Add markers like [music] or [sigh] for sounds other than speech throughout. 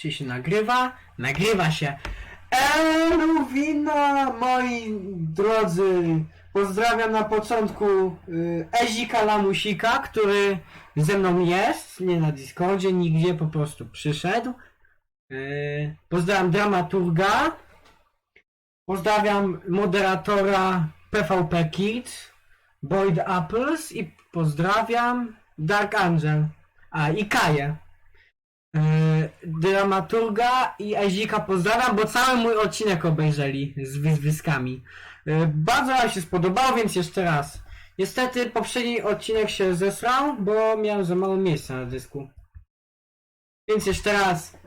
Czy się nagrywa? Nagrywa się. Eluwina, moi drodzy. Pozdrawiam na początku y, Ezika Lamusika, który ze mną jest, nie na Discordzie, nigdzie, po prostu przyszedł. Y, pozdrawiam dramaturga. Pozdrawiam moderatora PvP Kids, Boyd Apples i pozdrawiam Dark Angel. A, i Kaję. Yy, dramaturga i Ezika pozdrawiam, bo cały mój odcinek obejrzeli z wyzwiskami. Yy, bardzo wam się spodobało, więc jeszcze raz. Niestety poprzedni odcinek się zesrał, bo miałem za mało miejsca na dysku. Więc jeszcze raz.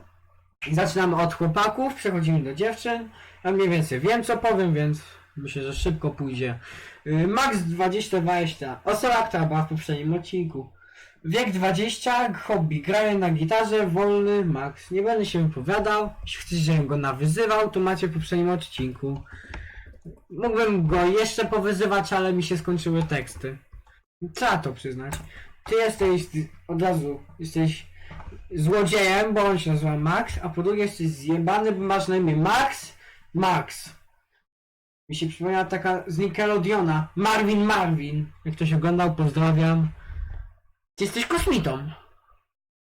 Zaczynamy od chłopaków, przechodzimy do dziewczyn. Ja mniej więcej wiem co powiem, więc myślę, że szybko pójdzie. Yy, Max 2020. Osoba, która była w poprzednim odcinku. Wiek 20, hobby, graję na gitarze, wolny, max. Nie będę się wypowiadał. Jeśli chcecie, żebym go nawyzywał, to macie w poprzednim odcinku. Mógłbym go jeszcze powyzywać, ale mi się skończyły teksty. Trzeba to przyznać. Ty jesteś ty od razu, jesteś złodziejem, bo on się nazywa Max, a po drugie jesteś zjebany, bo masz na imię Max, Max. Mi się przypomniała taka z Nickelodeona, Marvin Marvin. Jak ktoś oglądał, pozdrawiam. Ty jesteś kosmitą.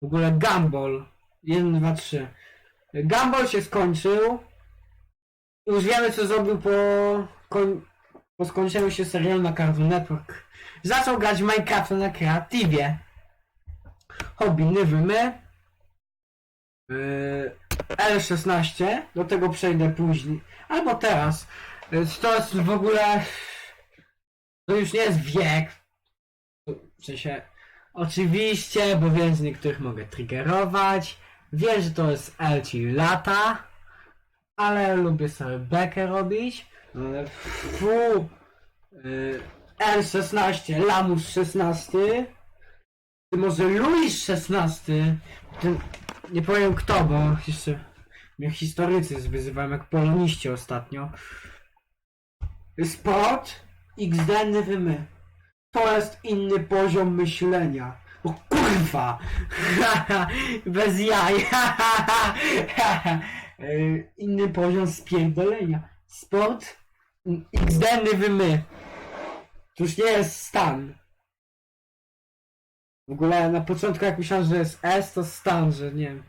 W ogóle Gumball. 1, 2, 3. Gumball się skończył. Już wiemy co zrobił po, koń... po skończeniu się serialu na Cartoon Network. Zaczął grać Minecraft na kreatywie. Hobby Nywy My. Yy, L16. Do tego przejdę później. Albo teraz. Yy, To jest w ogóle... To już nie jest wiek. W sensie... Oczywiście, bo wiem, że niektórych mogę triggerować. Wiem, że to jest L, czyli lata. Ale lubię sobie bekę robić. Fu. y, L16, Lamus 16. Ty może Louis 16. Ten, nie powiem kto, bo jeszcze mnie historycy wyzywałem jak poloniści ostatnio. Sport XD Nywymy. To jest inny poziom myślenia. O kurwa! [laughs] Bez jaj! Y, [laughs] inny poziom spierdolenia. Sport XD my. To już nie jest stan. W ogóle na początku jak myślałem, że jest S, to stan, że nie wiem.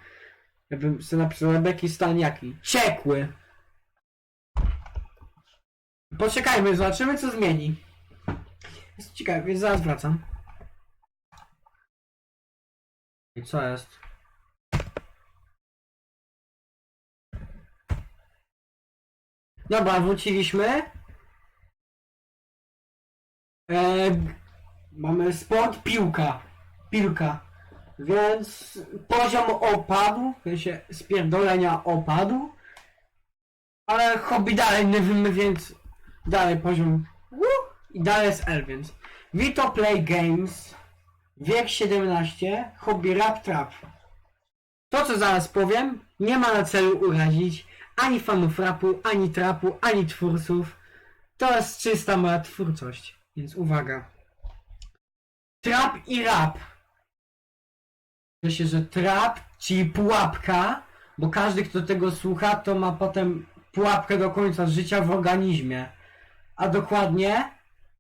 Ja bym sobie napisał jaki stan jaki. Ciekły. Poczekajmy, zobaczymy co zmieni. Jest ciekawe, więc zaraz wracam. I co jest? Dobra, wróciliśmy. E, mamy sport, piłka. Piłka. Więc poziom opadł, w sensie spierdolenia opadł. Ale hobby dalej nie wiemy, więc dalej poziom i dalej jest L, więc Vito Play Games, wiek 17, hobby rap trap. To co zaraz powiem, nie ma na celu urazić ani fanów rapu, ani trapu, ani twórców. To jest czysta moja twórczość, więc uwaga. Trap i rap. Myślę, że trap, czyli pułapka, bo każdy kto tego słucha, to ma potem pułapkę do końca życia w organizmie. A dokładnie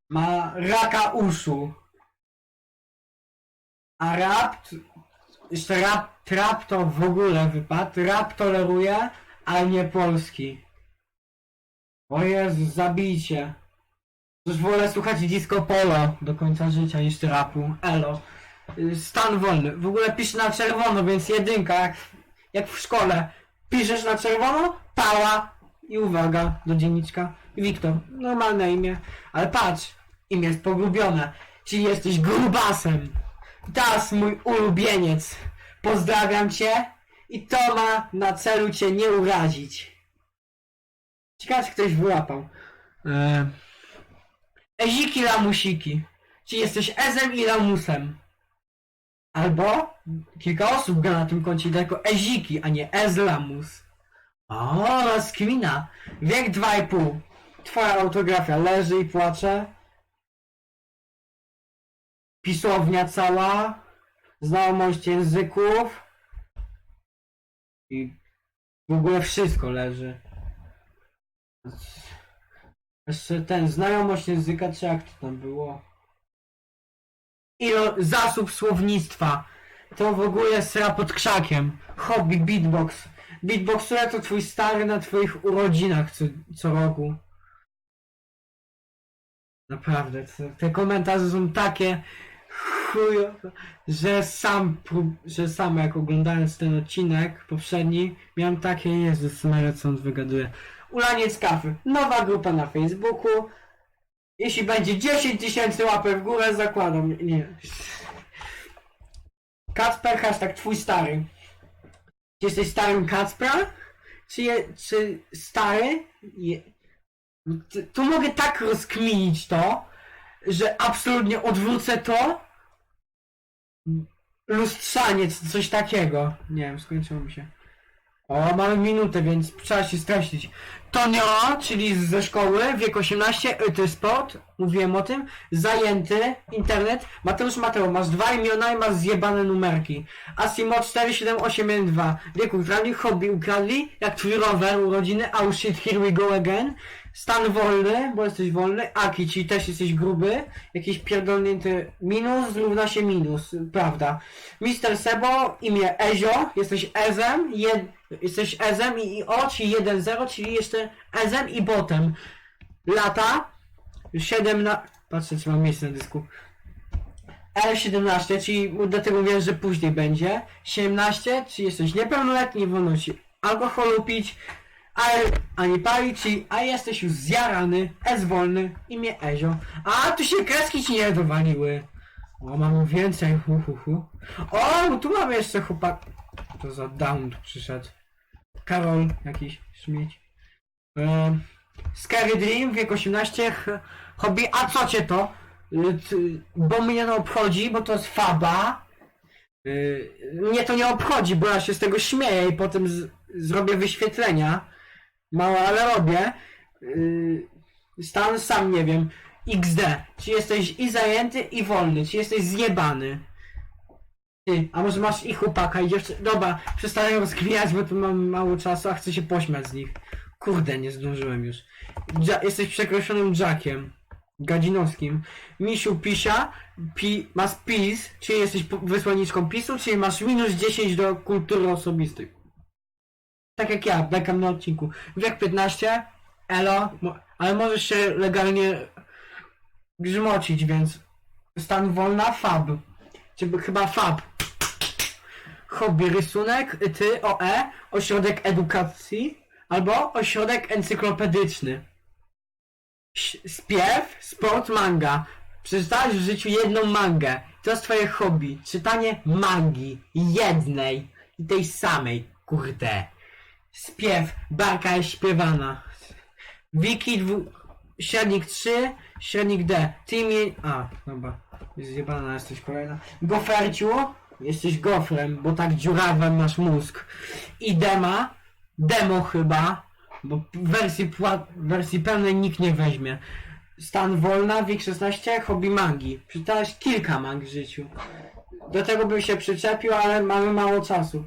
ma raka uszu. A rap, jeszcze rap, to w ogóle wypadł. Rap toleruje, ale nie polski. O Jezu, zabijcie. Już wolę słuchać disco polo do końca życia niż rapu. Elo. Stan wolny. W ogóle piszę na czerwono, więc jedynka, jak, jak w szkole. Piszesz na czerwono, pała. I uwaga, do dzienniczka. Wiktor, normalne imię. Ale patrz, imię jest pogubione. Czyli jesteś grubasem. Das mój ulubieniec. Pozdrawiam cię. I to ma na celu cię nie urazić. Ciekawe, czy ktoś wyłapał. Eee. Eziki lamusiki. Czyli jesteś Ezem i lamusem. Albo kilka osób gra na tym koncie jako Eziki, a nie Ez lamus. O, rozkmina. Wiek 2,5. Twoja autografia leży i płacze. Pisownia cała. Znajomość języków. I w ogóle wszystko leży. Jeszcze ten, znajomość języka, czy jak to tam było? Ilo, zasób słownictwa. To w ogóle sra pod krzakiem. Hobby, beatbox. Beatboxuje to twój stary na twoich urodzinach co, co roku. Naprawdę, te komentarze są takie że sam, że sam jak oglądając ten odcinek poprzedni, miałem takie, Jezus Maria, co on wygaduje. Ulaniec Kafy, nowa grupa na Facebooku. Jeśli będzie 10 tysięcy łapek w górę, zakładam, nie. Kacper, hashtag twój stary. Czy jesteś starym Kacpra? Czy, je, czy stary? Je, tu mogę tak rozkminić to, że absolutnie odwrócę to. Lustrzaniec, coś takiego. Nie wiem, skończyło mi się. O, mamy minutę, więc trzeba się streścić. Tonio, czyli ze szkoły, wiek 18, y, jest sport, mówiłem o tym, zajęty, internet, Mateusz Mateo, masz dwa imiona i masz zjebane numerki. Asimo 47812, wiek ukradli, hobby ukradli, jak twój rower, urodziny, oh shit, here we go again. Stan wolny, bo jesteś wolny, Aki, czyli też jesteś gruby, jakiś pierdolnięty minus równa się minus, prawda. Mister Sebo, imię Ezio, jesteś Ezem, jed, jesteś Ezem i, i O, czyli 1-0, czyli jeszcze Ezem i botem. Lata, 7 na... Patrzę, czy mam miejsce na dysku. L17, czyli dlatego wiem, że później będzie. 17, czyli jesteś niepełnoletni, nie wolno ci alkoholu pić, ale ani palić, czyli a jesteś już zjarany, S wolny, imię Ezio. A tu się kreski ci nie dowaliły. O, mamy więcej, hu, hu, hu. O, tu mamy jeszcze chłopak. To za down tu przyszedł. Karol, jakiś śmieć. Ehm, Scary Dream, wiek 18, ch- hobby, a co cię to? Y, Bo mnie nie obchodzi, bo to jest faba. Y, Mnie to nie obchodzi, bo ja się z tego śmieję i potem zrobię wyświetlenia. Małe, ale robię. Y, Stan sam nie wiem. XD. Czy jesteś i zajęty, i wolny? Czy jesteś zjebany? Ty, a może masz i chłopaka, i dziewczynę? Dobra, przestaję rozkminiać, bo tu mam mało czasu, a chcę się pośmiać z nich. Kurde, nie zdążyłem już. Jesteś przekreślonym Jackiem. Gadzinowskim. Misiu Pisia, pi, masz PiS, czyli jesteś wysłanniczką PiSu, czyli masz minus 10 do kultury osobistej. Tak jak ja, bekam na odcinku. Wiek 15, elo, ale możesz się legalnie grzmocić, więc stan wolna, fab. Czy chyba fab. Hobby, rysunek, ty, OE, ośrodek edukacji, albo ośrodek encyklopedyczny. Śpiew, sport, manga. Przeczytałeś w życiu jedną mangę. To jest twoje hobby. Czytanie mangi. Jednej. I tej samej. Kurde. Barka jest śpiewana. Wiki dwu... Średnik 3, średnik D. Ty. A, dobra. Zjebana jesteś kolejna. Goferciu. Jesteś gofrem, bo tak dziurawem masz mózg. I dema. Demo chyba. Bo wersji, pła- wersji pełnej nikt nie weźmie. Stan wolna, wiek 16, hobby mangi. Przeczytałeś kilka mang w życiu. Do tego bym się przyczepił, ale mamy mało czasu.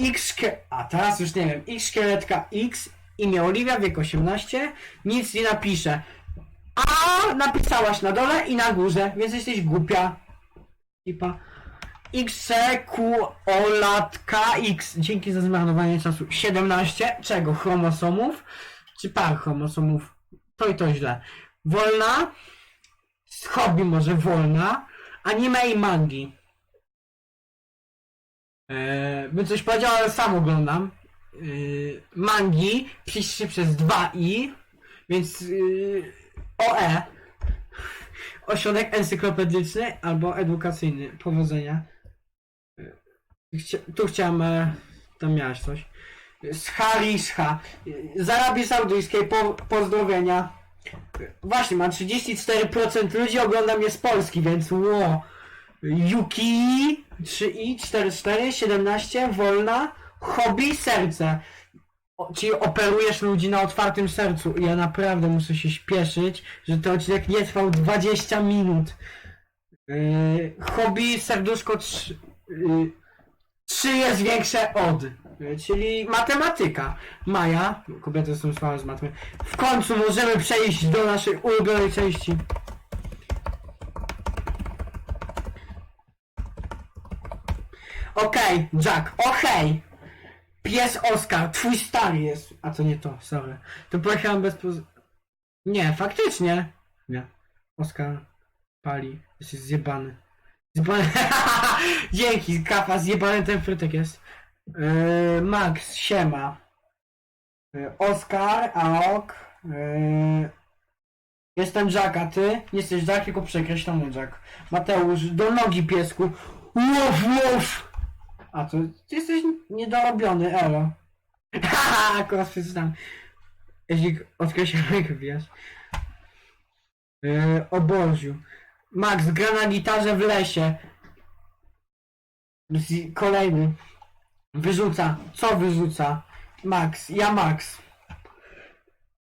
X, a teraz już nie wiem, X szkieletka X, imię Oliwia, wiek 18, nic nie napiszę. A napisałaś na dole i na górze, więc jesteś głupia. Tipa. XQ Olatka X. Dzięki za zmarnowanie czasu. 17. Czego? Chromosomów? Czy par chromosomów? To i to źle. Wolna. Z hobby może wolna. Anime i mangi. Eee, bym coś powiedział, ale sam oglądam. Eee, mangi pisze się przez 2i, więc yy, OE. Ośrodek encyklopedyczny albo edukacyjny. Powodzenia. Chcia, tu chciałem, e, tam miałeś coś. Z. Z Arabii Saudyjskiej, po, pozdrowienia. Właśnie, mam 34% ludzi ogląda mnie z Polski, więc ło. Yuki 3i 44 17 wolna hobby serce. O, czyli operujesz ludzi na otwartym sercu. I ja naprawdę muszę się śpieszyć, że ten odcinek nie trwał 20 minut. Yy, hobby serduszko 3, yy, 3 jest większe od. y, czyli matematyka. Maja, kobiety są słabe z matmy. W końcu możemy przejść do naszej ulubionej części. Okej, Jack, okej. Pies Oskar, twój stary jest. A to nie to, sorry. To pojechałem bez poz... Nie, faktycznie. Nie. Oskar pali. Jesteś zjebany. Zjebany. [laughs] Dzięki, kafa, zjebany ten frytek jest. Yy, Max, siema. Yy, Oskar, Aok. Yy, jestem Jack, a ty? Nie jesteś Jack, tylko przekreślony Jack. Mateusz, do nogi piesku. Łof, łof! A to ty jesteś niedorobiony, elo. Haha, [laughs] akurat przeczytam. Jeśli odkreślonych wiesz. Yy, o Boziu. Max gra na gitarze w lesie. Kolejny. Wyrzuca. Co wyrzuca? Max. Ja Max.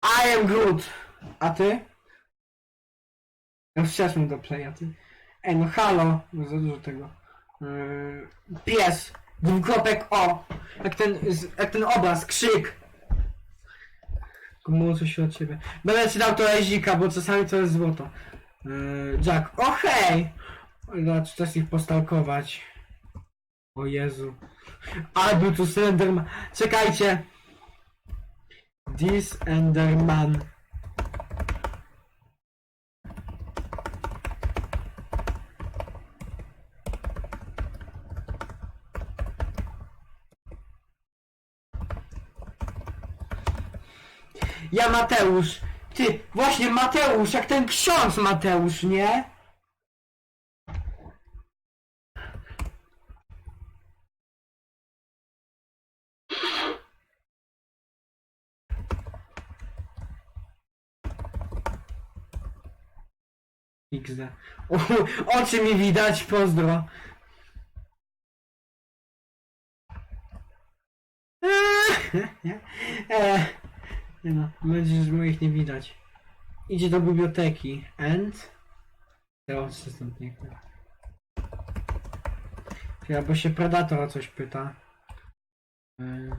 I am Groot. A ty? Ja wczesłem do playa, ty. Ej, no halo. No za dużo tego. Yy, pies. Dwukropek O. Jak ten, jak ten obraz. Krzyk. Komu coś od ciebie. Będę czytał to Ezika, bo czasami to jest złoto. Yy, Jack. O hej! No, czas ich postalkować. O Jezu. Ale był tu Slenderman. Czekajcie. This Enderman. Ja Mateusz. Ty, właśnie Mateusz, jak ten ksiądz Mateusz, nie? XD. O, oczy mi widać, pozdro. Eee, [laughs] no, mam nadzieję, że moich nie widać. Idzie do biblioteki. And? Te oczy są piękne. Chwila, bo się Predator o coś pyta. Eee,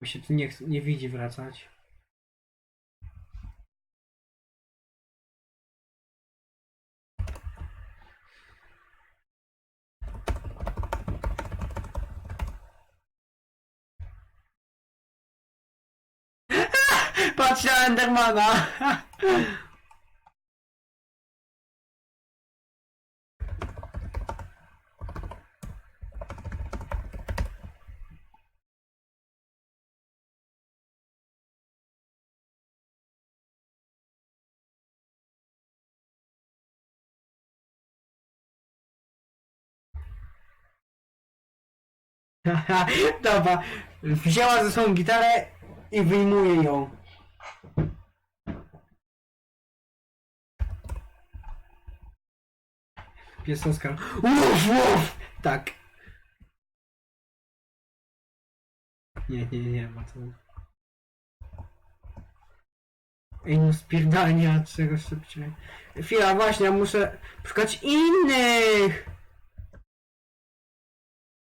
bo się tu nie, nie widzi wracać. Patrz na Endermana! [laughs] Dobra, wzięła ze sobą gitarę i wyjmuje ją. Pies Oskar. Łuf, łuf! Tak. Nie, nie, nie, ma to. Ej, no spierdalnia czego szybciej. Chwila, właśnie, ja muszę szukać innych!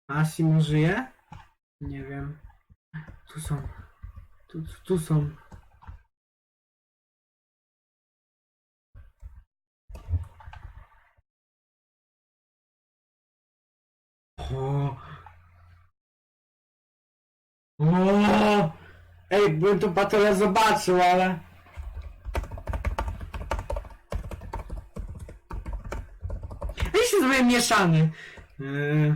Asimo żyje? Nie wiem. Tu są. Tu, tu, tu są. O. O. Ej, bym tu patolę zobaczył, ale... Ja się zrobię mieszany. Yy...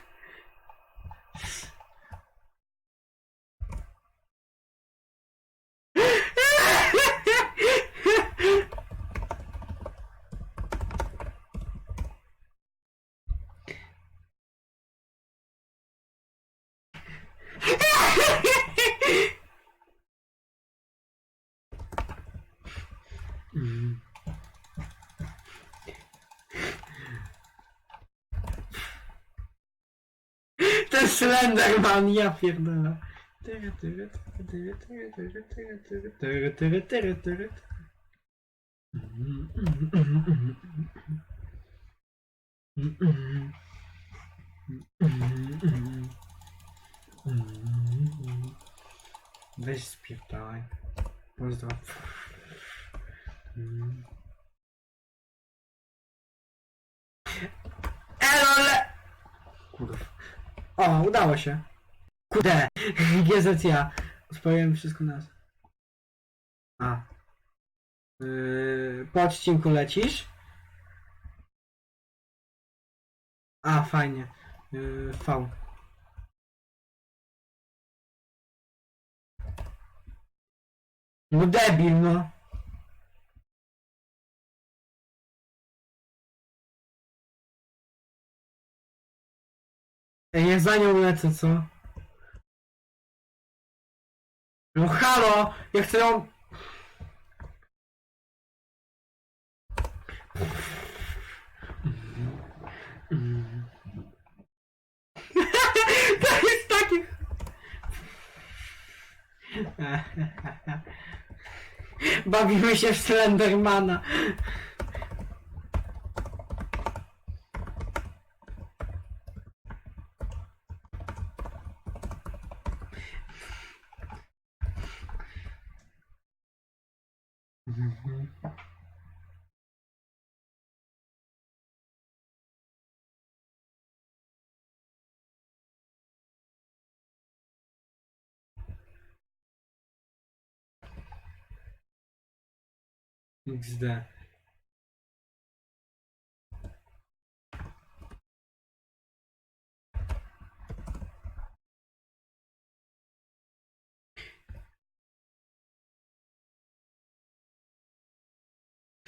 Slenderman, ja pierdolę. Weź spierdalaj. Pozdrow. Elole! Kurwa. O, udało się. Kudę! [laughs] GZT ja. Spowiem wszystko nas. A. Yy, po odcinku lecisz? A, fajnie. Yy, v. No debil, no. Ej, ja za nią lecę, co? No halo! Ja chcę ją... [laughs] To jest taki... [laughs] Bawimy się w Slendermana. Uhum. XD.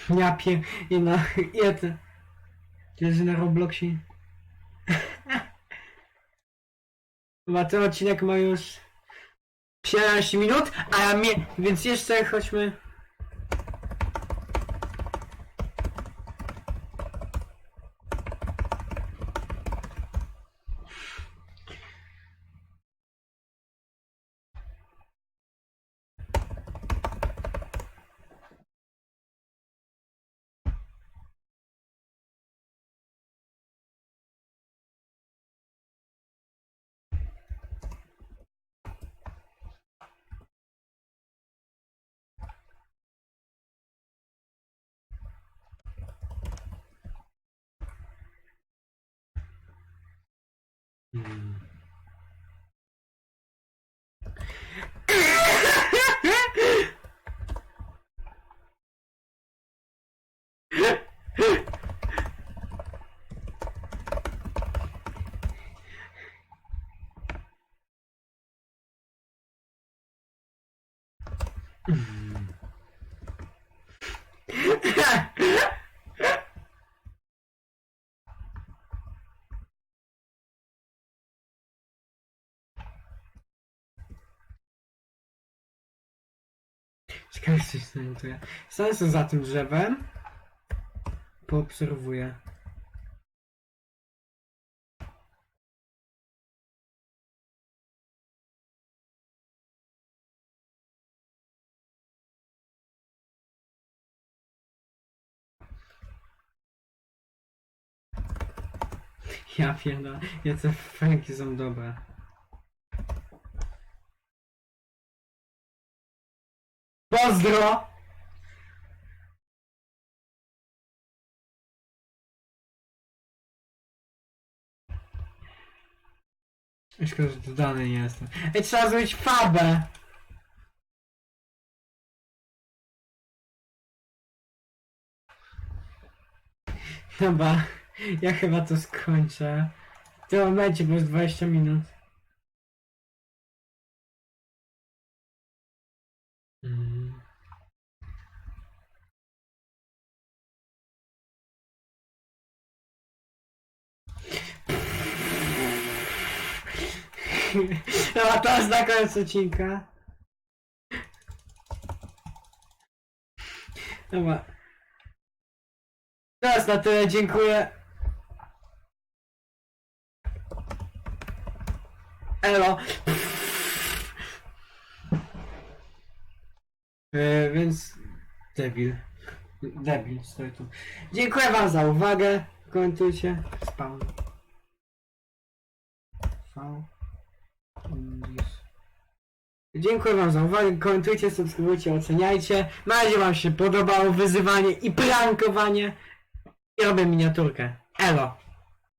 Ja pier... I na... Jety. Gdzieś na Robloxie. Chyba ten odcinek ma już 17 minut, a ja mnie... Więc jeszcze chodźmy... Hmm. Mm-hmm. Ciekawe, co się znajduje. Stanę sobie za tym drzewem. Poobserwuję. Ja pierdolę, ja te franki są dobre. Pozdro! Szkoda, że dodany nie jestem. Ej, trzeba zrobić fabę! Dobra, ja chyba to skończę. W tym momencie, bo jest 20 minut. Mm. [laughs] No to jest na koniec odcinka. Dobra. Teraz na tyle, dziękuję. Elo. E, więc... Debil. Debil, stoi tu. Dziękuję wam za uwagę. Komentujcie. Spawn. V. Dziękuję wam za uwagę. Komentujcie, subskrybujcie, oceniajcie. Mam nadzieję wam się podobało wyzywanie i prankowanie. I robię miniaturkę. Elo.